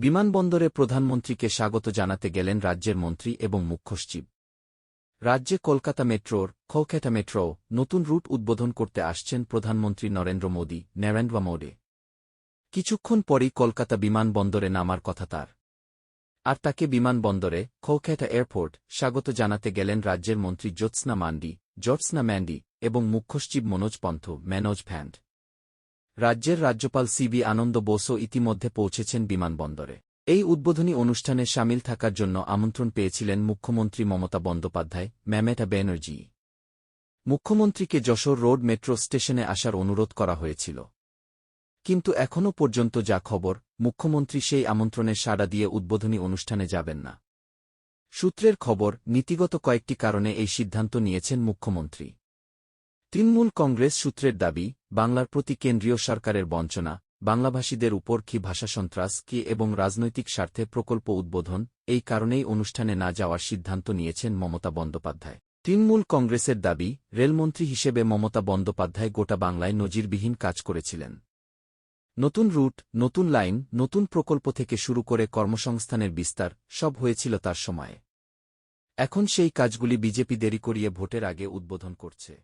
বিমানবন্দরে প্রধানমন্ত্রীকে স্বাগত জানাতে গেলেন রাজ্যের মন্ত্রী এবং মুখ্য সচিব। রাজ্যে কলকাতা মেট্রোর খৌখেটা মেট্রো নতুন রুট উদ্বোধন করতে আসছেন প্রধানমন্ত্রী নরেন্দ্র মোদী, নরেন্দ্র মোদে। কিছুক্ষণ পরই কলকাতা বিমানবন্দরে নামার কথা তার। আর তাকে বিমানবন্দরে খৌখেটা এয়ারপোর্ট স্বাগত জানাতে গেলেন রাজ্যের মন্ত্রী জ্যোৎস্না মান্ডি, জ্যোৎস্না ম্যান্ডি এবং মুখ্যসচিব মনোজ পন্থ, ম্যানোজ ভ্যান্ড। রাজ্যের রাজ্যপাল সিবি আনন্দ বোসও ইতিমধ্যে পৌঁছেছেন বিমানবন্দরে। এই উদ্বোধনী অনুষ্ঠানে সামিল থাকার জন্য আমন্ত্রণ পেয়েছিলেন মুখ্যমন্ত্রী মমতা বন্দ্যোপাধ্যায় ম্যামেটা ব্যানার্জি। মুখ্যমন্ত্রীকে যশোর রোড মেট্রো স্টেশনে আসার অনুরোধ করা হয়েছিল। কিন্তু এখনও পর্যন্ত যা খবর, মুখ্যমন্ত্রী সেই আমন্ত্রণে সাড়া দিয়ে উদ্বোধনী অনুষ্ঠানে যাবেন না। সূত্রের খবর, নীতিগত কয়েকটি কারণে এই সিদ্ধান্ত নিয়েছেন মুখ্যমন্ত্রী। তৃণমূল কংগ্রেস সূত্রের দাবি, বাংলার প্রতি কেন্দ্রীয় সরকারের বঞ্চনা, বাংলাভাষীদের উপর কি ভাষাসন্ত্রাস কি এবং রাজনৈতিক স্বার্থে প্রকল্প উদ্বোধন, এই কারণেই অনুষ্ঠানে না যাওয়ার সিদ্ধান্ত নিয়েছেন মমতা বন্দ্যোপাধ্যায়। তৃণমূল কংগ্রেসের দাবি, রেলমন্ত্রী হিসেবে মমতা বন্দ্যোপাধ্যায় গোটা বাংলায় নজিরবিহীন কাজ করেছিলেন। নতুন রুট, নতুন লাইন, নতুন প্রকল্প থেকে শুরু করে কর্মসংস্থানের বিস্তার, সব হয়েছিল তার সময়ে। এখন সেই কাজগুলি বিজেপি দেরি করিয়ে ভোটের আগে উদ্বোধন করছে।